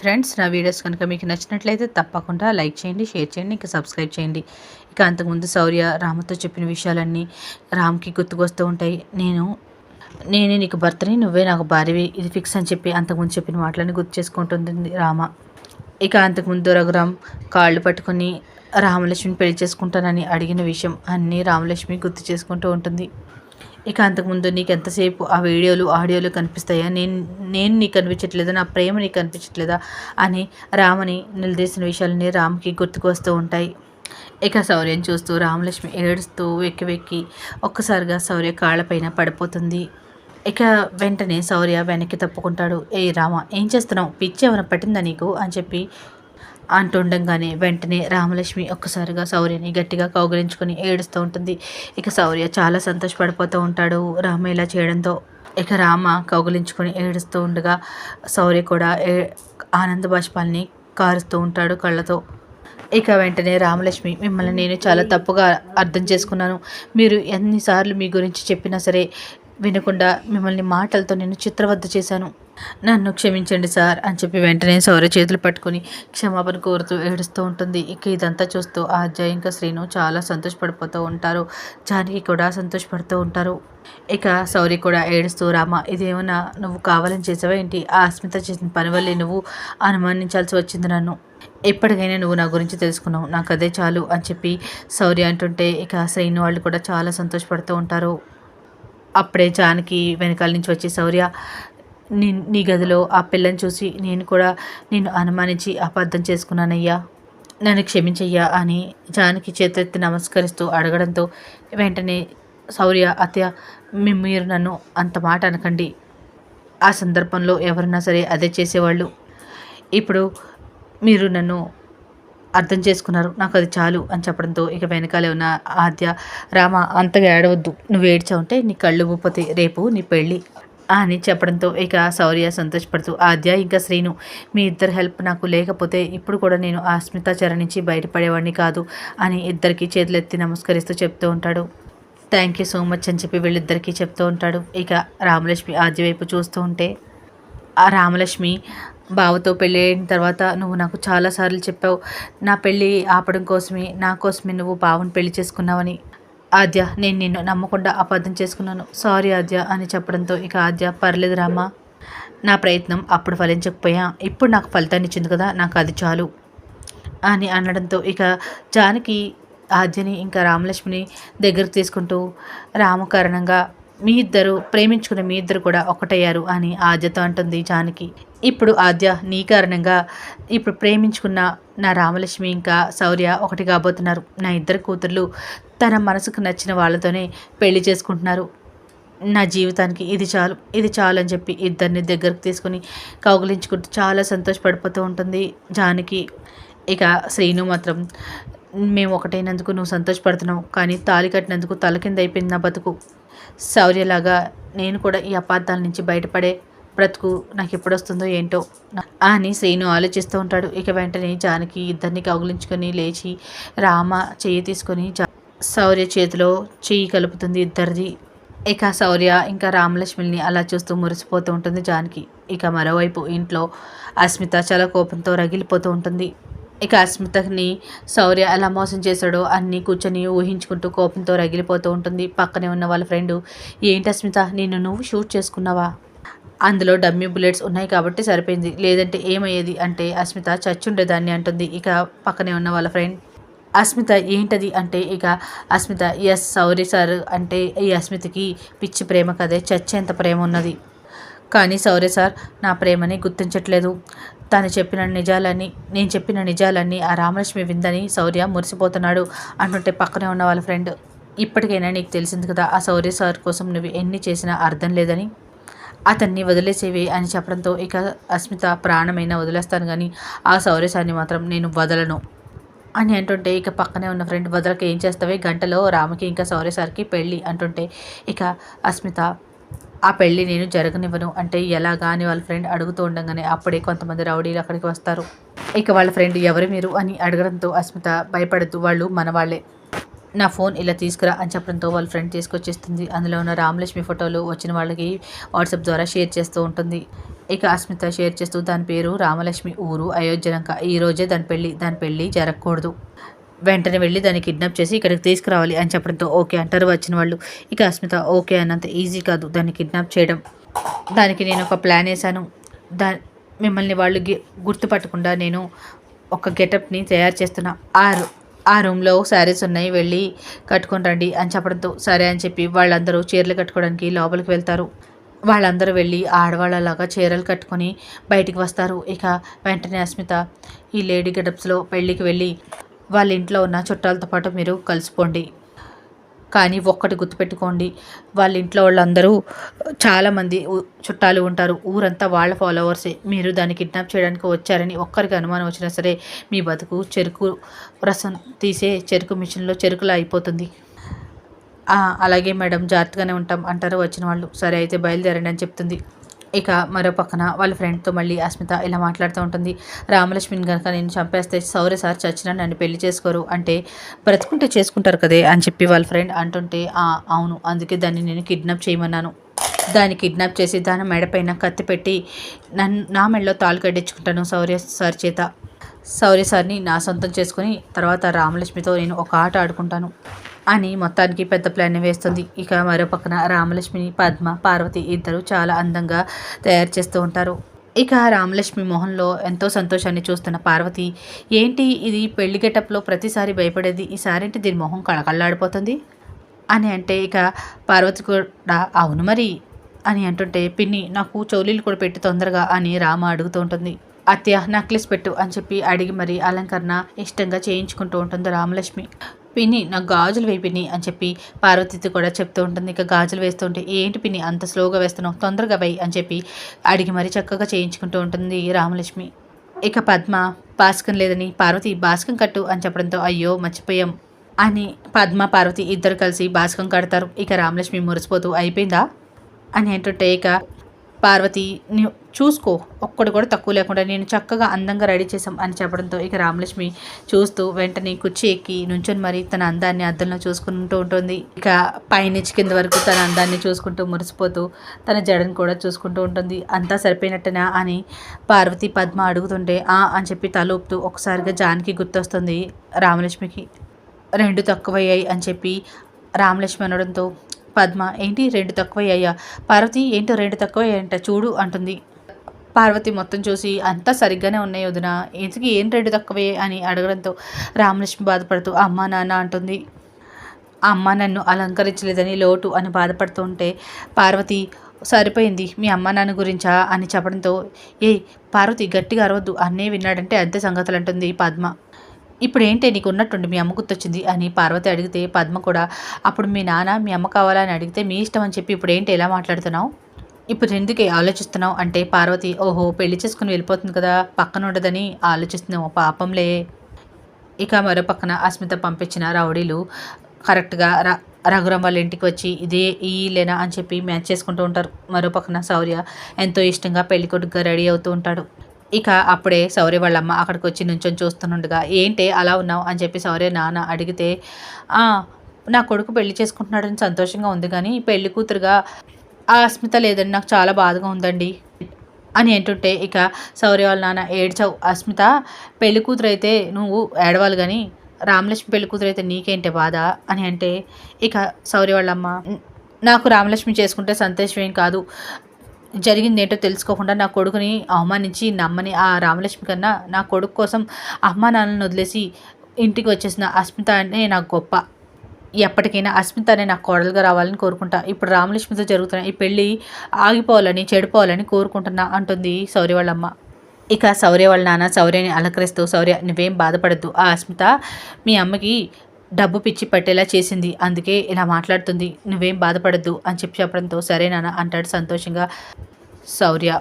Friends నా videos కనుక మీకు నచ్చినట్లయితే తప్పకుండా లైక్ చేయండి షేర్ చేయండి ఇంకా సబ్స్క్రైబ్ చేయండి. ఇక అంతకుముందు శౌర్య రామ్తో చెప్పిన విషయాలన్నీ రామ్కి గుర్తుకొస్తూ ఉంటాయి. నేను నేనే నీకు భర్తని నువ్వే నాకు భార్యవి ఇది ఫిక్స్ అని చెప్పి అంతకుముందు చెప్పిన మాటలని గుర్తు చేసుకుంటుంది రామ. ఇక అంతకుముందు రఘురామ్ కాళ్ళు పట్టుకొని రామలక్ష్మిని పెళ్ళి చేసుకుంటానని అడిగిన విషయం అన్నీ రామలక్ష్మి గుర్తు చేసుకుంటూ ఉంటుంది. ఇక అంతకుముందు నీకు ఎంతసేపు ఆ వీడియోలు ఆడియోలు కనిపిస్తాయా? నేను నేను నీకు కనిపించట్లేదా? నా ప్రేమ నీకు కనిపించట్లేదా? అని రామని నిలదీసిన విషయాలన్నీ రామ్కి గుర్తుకు వస్తూ ఉంటాయి. ఇక శౌర్యం చూస్తూ రామలక్ష్మి ఏడుస్తూ వెక్కి వెక్కి ఒక్కసారిగా శౌర్య కాళ్ళపైన పడిపోతుంది. ఇక వెంటనే శౌర్య వెనక్కి తప్పుకుంటాడు. ఏ రామ ఏం చేస్తున్నావు? పిచ్చి ఏమైనా పట్టిందా నీకు? అని చెప్పి అంటుండగానే వెంటనే రామలక్ష్మి ఒక్కసారిగా శౌర్యని గట్టిగా కౌగిలించుకొని ఏడుస్తూ ఉంటుంది. ఇక శౌర్య చాలా సంతోషపడిపోతూ ఉంటాడు. రామ ఇలా చేయడంతో ఇక రామ కౌగిలించుకొని ఏడుస్తూ ఉండగా శౌర్య కూడా ఏ ఆనంద బాష్పాల్ని కారుస్తూ ఉంటాడు కళ్ళతో. ఇక వెంటనే రామలక్ష్మి మిమ్మల్ని నేను చాలా తప్పుగా అర్థం చేసుకున్నాను. మీరు ఎన్నిసార్లు మీ గురించి చెప్పినా సరే వినకుండా మిమ్మల్ని మాటలతో నేను చిత్రవద్ద చేశాను. నన్ను క్షమించండి సార్ అని చెప్పి వెంటనే సౌర చేతులు పట్టుకొని క్షమాపణ కోరుతూ ఏడుస్తూ ఉంటుంది. ఇక ఇదంతా చూస్తూ ఆ అజయ్ ఇంకా శ్రీను చాలా సంతోషపడిపోతూ ఉంటారు. జానకి కూడా సంతోషపడుతూ ఉంటారు. ఇక సౌరి కూడా ఏడుస్తూ రామ ఇదేమన్నా నువ్వు కావాలని చేసావా ఏంటి? ఆ అస్మిత చేసిన పని వల్లే నువ్వు అనుమానించాల్సి వచ్చింది నన్ను. ఎప్పటికైనా నువ్వు నా గురించి తెలుసుకున్నావు. నాకు అదే చాలు అని చెప్పి సౌరి అంటుంటే ఇక శ్రీను వాళ్ళు కూడా చాలా సంతోషపడుతూ ఉంటారు. అప్పుడే జానకి వెనకాల నుంచి వచ్చి శౌర్య నీ నీ గదిలో ఆ పిల్లని చూసి నేను కూడా నిన్ను అనుమానించి అబద్ధం చేసుకున్నానయ్యా. నన్ను క్షమించయ్యా అని జానకి చేతెత్తి నమస్కరిస్తూ అడగడంతో వెంటనే శౌర్య అత్య మీరు నన్ను అంత మాట అనకండి. ఆ సందర్భంలో ఎవరైనా సరే అదే చేసేవాళ్ళు. ఇప్పుడు మీరు నన్ను అర్థం చేసుకున్నారు. నాకు అది చాలు అని చెప్పడంతో ఇక వెనకాలే ఉన్న ఆద్య రామ అంతగా ఏడవద్దు. నువ్వు ఏడ్చావుంటే నీ కళ్ళు ఊపోతే రేపు నీ పెళ్ళి అని చెప్పడంతో ఇక శౌర్య సంతోషపడుతూ ఆద్య ఇంకా శ్రీను మీ ఇద్దరు హెల్ప్ నాకు లేకపోతే ఇప్పుడు కూడా నేను ఆ స్మితాచర నుంచి బయటపడేవాడిని కాదు అని ఇద్దరికి చేతులెత్తి నమస్కరిస్తూ చెప్తూ ఉంటాడు. థ్యాంక్ యూ సో మచ్ అని చెప్పి వీళ్ళిద్దరికీ చెప్తూ ఉంటాడు. ఇక రామలక్ష్మి ఆద్య వైపు చూస్తూ ఉంటే ఆ రామలక్ష్మి బావతో పెళ్ళి అయిన తర్వాత నువ్వు నాకు చాలాసార్లు చెప్పావు. నా పెళ్ళి ఆపడం కోసమే నా కోసమే నువ్వు బావని పెళ్ళి చేసుకున్నావని. ఆద్య నేను నిన్ను నమ్మకుండా అబద్ధం చేసుకున్నాను. సారీ ఆద్య అని చెప్పడంతో ఇక ఆద్య పర్లేదు రామా నా ప్రయత్నం అప్పుడు ఫలించకపోయా ఇప్పుడు నాకు ఫలితాన్ని ఇచ్చింది కదా నాకు అది చాలు అని అనడంతో ఇక జానకి ఆద్యని ఇంకా రామలక్ష్మిని దగ్గరకు తీసుకుంటూ రామకారణంగా మీ ఇద్దరు ప్రేమించుకున్న మీ ఇద్దరు కూడా ఒకటయ్యారు అని ఆద్యతో అంటుంది జానకి. ఇప్పుడు ఆద్య నీ కారణంగా ఇప్పుడు ప్రేమించుకున్న నా రామలక్ష్మి ఇంకా శౌర్య ఒకటి కాబోతున్నారు. నా ఇద్దరు కూతుర్లు తన మనసుకు నచ్చిన వాళ్ళతోనే పెళ్ళి చేసుకుంటున్నారు. నా జీవితానికి ఇది చాలు ఇది చాలు అని చెప్పి ఇద్దరిని దగ్గరకు తీసుకుని కౌగులించుకుంటూ చాలా సంతోషపడిపోతూ ఉంటుంది. జానకి ఇక శ్రీను మాత్రం మేము ఒకటైనందుకు నువ్వు సంతోషపడుతున్నావు కానీ తాలి కట్టినందుకు తల కింద అయిపోయింది నా బతుకు. శౌర్యలాగా నేను కూడా ఈ అపార్థాల నుంచి బయటపడే బ్రతుకు నాకు ఎప్పుడొస్తుందో ఏంటో అని శ్రీను ఆలోచిస్తూ ఉంటాడు. ఇక వెంటనే జానకి ఇద్దరిని కౌగులించుకొని లేచి రామ చేయి తీసుకొని శౌర్య చేతిలో చెయ్యి కలుపుతుంది ఇద్దరిది. ఇక శౌర్య ఇంకా రామలక్ష్మిని అలా చూస్తూ మురిసిపోతూ ఉంటుంది జానకి. ఇక మరోవైపు ఇంట్లో అస్మిత చాలా కోపంతో రగిలిపోతూ ఉంటుంది. ఇక అస్మితని శౌర్య ఎలా మోసం చేశాడో అన్నీ కూర్చొని ఊహించుకుంటూ కోపంతో రగిలిపోతూ ఉంటుంది. పక్కనే ఉన్న వాళ్ళ ఫ్రెండు ఏంటి అస్మిత నిన్ను నువ్వు షూట్ చేసుకున్నావా? అందులో డమ్మీ బుల్లెట్స్ ఉన్నాయి కాబట్టి సరిపోయింది. లేదంటే ఏమయ్యేది అంటే అస్మిత చచ్చుండేదాన్ని అంటుంది. ఇక పక్కనే ఉన్న వాళ్ళ ఫ్రెండ్ అస్మిత ఏంటది అంటే ఇక అస్మిత ఎస్ సౌరి సార్ అంటే ఈ అస్మితకి పిచ్చి ప్రేమ కదే చచ్చేంత ప్రేమ ఉన్నది. కానీ సౌర్య సార్ నా ప్రేమని గుర్తించట్లేదు. తను చెప్పిన నిజాలన్నీ నేను చెప్పిన నిజాలన్నీ ఆ రామలక్ష్మి విందని సౌర్య మురిసిపోతున్నాడు అంటుంటే పక్కనే ఉన్న వాళ్ళ ఫ్రెండ్ ఇప్పటికైనా నీకు తెలిసింది కదా ఆ సౌర్య సార్ కోసం నువ్వు ఎన్ని చేసినా అర్థం లేదని? అతన్ని వదిలేసేవి అని చెప్పడంతో ఇక అస్మిత ప్రాణమైనా వదిలేస్తాను కానీ ఆ సౌర్య సార్ని మాత్రం నేను వదలను. అని అంటుంటే ఇక పక్కనే ఉన్న ఫ్రెండ్ వదలకి ఏం చేస్తావే? గంటలో రామకి ఇంకా సారీ సార్కి పెళ్ళి అంటుంటే ఇక అస్మిత ఆ పెళ్ళి నేను జరగనివ్వను. అంటే ఎలాగా? అని వాళ్ళ ఫ్రెండ్ అడుగుతూ ఉండగానే అప్పుడే కొంతమంది రౌడీలు అక్కడికి వస్తారు. ఇక వాళ్ళ ఫ్రెండ్ ఎవరు మీరు? అని అడగడంతో అస్మిత భయపడుతూ వాళ్ళు మన వాళ్ళే నా ఫోన్ ఇలా తీసుకురా అని చెప్పడంతో వాళ్ళ ఫ్రెండ్ తీసుకొచ్చేస్తుంది. అందులో ఉన్న రామలక్ష్మి ఫోటోలు వచ్చిన వాళ్ళకి వాట్సాప్ ద్వారా షేర్ చేస్తూ ఉంటుంది. ఇక అస్మిత షేర్ చేస్తూ దాని పేరు రామలక్ష్మి ఊరు అయోధ్యలంక. ఈ రోజే దాని పెళ్ళి దాని పెళ్ళి జరగకూడదు. వెంటనే వెళ్ళి దాన్ని కిడ్నాప్ చేసి ఇక్కడికి తీసుకురావాలి అని చెప్పడంతో ఓకే అంటారు వచ్చిన వాళ్ళు. ఇక అస్మిత ఓకే అన్నంత ఈజీ కాదు దాన్ని కిడ్నాప్ చేయడం. దానికి నేను ఒక ప్లాన్ వేశాను. దా మిమ్మల్ని వాళ్ళు గుర్తుపట్టకుండా నేను ఒక గెటప్ని తయారు చేస్తున్నా. ఆరు ఆ రూమ్లో శారీస్ ఉన్నాయి వెళ్ళి కట్టుకొని రండి అని చెప్పడంతో సరే అని చెప్పి వాళ్ళందరూ చీరలు కట్టుకోవడానికి లోపలికి వెళ్తారు. వాళ్ళందరూ వెళ్ళి ఆడవాళ్ళలాగా చీరలు కట్టుకొని బయటికి వస్తారు. ఇక వెంటనే అస్మిత ఈ లేడీ గెటప్స్లో పెళ్ళికి వెళ్ళి వాళ్ళ ఇంట్లో ఉన్న చుట్టాలతో పాటు మీరు కలిసిపోండి కానీ ఒక్కటి గుర్తుపెట్టుకోండి వాళ్ళ ఇంట్లో వాళ్ళందరూ చాలామంది చుట్టాలు ఉంటారు ఊరంతా వాళ్ళ ఫాలోవర్సే. మీరు దాన్ని కిడ్నాప్ చేయడానికి వచ్చారని ఒక్కరికి అనుమానం వచ్చినా సరే మీ బతుకు చెరుకు రసం తీసే చెరుకు మిషన్లో చెరుకులా అయిపోతుంది. అలాగే మేడం జాగ్రత్తగానే ఉంటాం అంటారు వచ్చిన వాళ్ళు. సరే అయితే బయలుదేరండి అని చెప్తుంది. ఇక మరో పక్కన వాళ్ళ ఫ్రెండ్తో మళ్ళీ అస్మిత ఇలా మాట్లాడుతూ ఉంటుంది. రామలక్ష్మిని కనుక నేను చంపేస్తే సౌర్య సార్ చచ్చినా నన్ను పెళ్ళి చేసుకోరు. అంటే బ్రతుకుంటే చేసుకుంటారు కదే అని చెప్పి వాళ్ళ ఫ్రెండ్ అంటుంటే "ఆ, అవును అందుకే దాన్ని నేను కిడ్నాప్ చేయమన్నాను. దాన్ని కిడ్నాప్ చేసి దాని మెడపైన కత్తి పెట్టి నన్ను నా మెడలో తాళ్ళు కట్టించుకుంటాను సార్ చేత. సౌర్య సార్ని నా సొంతం చేసుకుని తర్వాత రామలక్ష్మితో నేను ఒక ఆట ఆడుకుంటాను. అని మొత్తానికి పెద్ద ప్లాన్ వేస్తుంది. ఇక మరో పక్కన రామలక్ష్మిని పద్మ పార్వతి ఇద్దరు చాలా అందంగా తయారు చేస్తూ ఉంటారు. ఇక రామలక్ష్మి మొహంలో ఎంతో సంతోషాన్ని చూస్తున్న పార్వతి ఏంటి ఇది పెళ్ళి గెటప్లో ప్రతిసారి భయపడేది? ఈసారి అంటే దీని మొహం కళకళలాడిపోతుంది? అని అంటే ఇక పార్వతి కూడా అవును మరి అని అంటుంటే పిన్ని నాకు చౌలీలు కూడా పెట్టి తొందరగా అని రామ అడుగుతూ ఉంటుంది. అత్య నక్లెస్ పెట్టు అని చెప్పి అడిగి మరి అలంకరణ ఇష్టంగా చేయించుకుంటూ ఉంటుంది రామలక్ష్మి. పిన్ని నాకు గాజులు వేయి పిన్ని అని చెప్పి పార్వతితో కూడా చెప్తూ ఉంటుంది. ఇక గాజులు వేస్తుంటే ఏంటి పిన్ని అంత స్లోగా వేస్తున్నావు? తొందరగా వేయి అని చెప్పి అడిగి మరీ చక్కగా చేయించుకుంటూ ఉంటుంది రామలక్ష్మి. ఇక పద్మ బాస్కం లేదని పార్వతి బాస్కం కట్టు అని చెప్పడంతో అయ్యో మర్చిపోయాం అని పద్మ పార్వతి ఇద్దరు కలిసి బాస్కం కడతారు. ఇక రామలక్ష్మి మురిసిపోతూ అయిపోయిందా? అని అంటుంటే ఇక పార్వతి చూసుకో ఒక్కడు కూడా తక్కువ లేకుండా నేను చక్కగా అందంగా రెడీ చేశాం అని చెప్పడంతో ఇక రామలక్ష్మి చూస్తూ వెంటనే కుర్చీ ఎక్కి నుంచొని మరి తన అందాన్ని అద్దంలో చూసుకుంటూ ఉంటుంది. ఇక పైనుంచి కింద వరకు తన అందాన్ని చూసుకుంటూ మురిసిపోతూ తన జడను కూడా చూసుకుంటూ ఉంటుంది. అంతా సరిపోయినట్టనా అని పార్వతి పద్మ అడుగుతుంటే ఆ అని చెప్పి తల ఊపుతూ ఒకసారిగా జానికి గుర్తొస్తుంది రామలక్ష్మికి. రెండు తక్కువయ్యాయి అని చెప్పి రామలక్ష్మి అనడంతో పద్మ. ఏంటి? రెండు తక్కువయ్యా పార్వతి ఏంటో రెండు తక్కువయ్యాయంట? చూడు అంటుంది. పార్వతి మొత్తం చూసి అంతా సరిగ్గానే ఉన్నాయి వదిన. ఇంతకీ ఏం రెండు తక్కువే అని అడగడంతో రామలక్ష్మి బాధపడుతూ అమ్మ నాన్న అంటుంది. అమ్మ నన్ను అలంకరించలేదని లోటు అని బాధపడుతూ ఉంటే పార్వతి సరిపోయింది. మీ అమ్మ నాన్న గురించా అని చెప్పడంతో ఏ పార్వతి గట్టిగా అరవద్దు. అన్నే విన్నాడంటే అంతే సంగతులు అంటుంది పద్మ. ఇప్పుడు ఏంటే నీకు ఉన్నట్టుండి మీ అమ్మ గుర్తొచ్చింది అని పార్వతి అడిగితే పద్మ కూడా అప్పుడు మీ నాన్న మీ అమ్మ కావాలని అడిగితే మీ ఇష్టం అని చెప్పి ఇప్పుడు ఏంటి ఎలా మాట్లాడుతున్నావు? ఇప్పుడు ఎందుకే ఆలోచిస్తున్నావు? అంటే పార్వతి ఓహో పెళ్ళి చేసుకుని వెళ్ళిపోతుంది కదా పక్కన ఉండదని ఆలోచిస్తున్నావు పాపంలే. ఇక మరో పక్కన అస్మిత పంపించిన రౌడీలు కరెక్ట్గా ర రఘురాం వాళ్ళ ఇంటికి వచ్చి ఇదే ఈ లేనా అని చెప్పి మ్యాచ్ చేసుకుంటూ ఉంటారు. మరో పక్కన శౌర్య ఎంతో ఇష్టంగా పెళ్ళి కొడుకుగా రెడీ అవుతూ ఉంటాడు. ఇక అప్పుడే సౌర్య వాళ్ళమ్మ అక్కడికి వచ్చి నుంచొని చూస్తుండగా ఏంటి అలా ఉన్నావు? అని చెప్పి సౌర్య నాన్న అడిగితే నా కొడుకు పెళ్ళి చేసుకుంటున్నాడని సంతోషంగా ఉంది కానీ పెళ్ళి కూతురుగా ఆ అస్మిత లేదండి నాకు చాలా బాధగా ఉందండి అని ఏంటుంటే ఇక సౌర్య వాళ్ళ నాన్న ఏడ్చావు అస్మిత పెళ్ళి కూతురు అయితే నువ్వు ఏడవాలి కానీ రామలక్ష్మి పెళ్ళి కూతురు అయితే నీకేంటే బాధ? అని అంటే ఇక సౌర్య వాళ్ళమ్మ నాకు రామలక్ష్మి చేసుకుంటే సంతోషం ఏం కాదు జరిగింది ఏంటో తెలుసుకోకుండా నా కొడుకుని అవమానించి నమ్మని ఆ రామలక్ష్మి కన్నా నా కొడుకు కోసం అమ్మానాన్నలను వదిలేసి ఇంటికి వచ్చేసిన అస్మిత అనే నాకు గొప్ప. ఎప్పటికైనా అస్మిత అనే నాకు కోడలుగా రావాలని కోరుకుంటా. ఇప్పుడు రామలక్ష్మితో జరుగుతున్న ఈ పెళ్ళి ఆగిపోవాలని చెడిపోవాలని కోరుకుంటున్నా అంటుంది సౌర్య వాళ్ళమ్మ. ఇక సౌర్య వాళ్ళ నాన్న సౌర్యని అలంకరిస్తూ సౌర్య నువ్వేం బాధపడద్దు. ఆ అస్మిత మీ అమ్మకి డబ్బు పిచ్చి పట్టేలా చేసింది. అందుకే ఇలా మాట్లాడుతుంది. నువ్వేం బాధపడద్దు అని చెప్పి చెప్పడంతో సరే నాన్న అంటాడు సంతోషంగా శౌర్య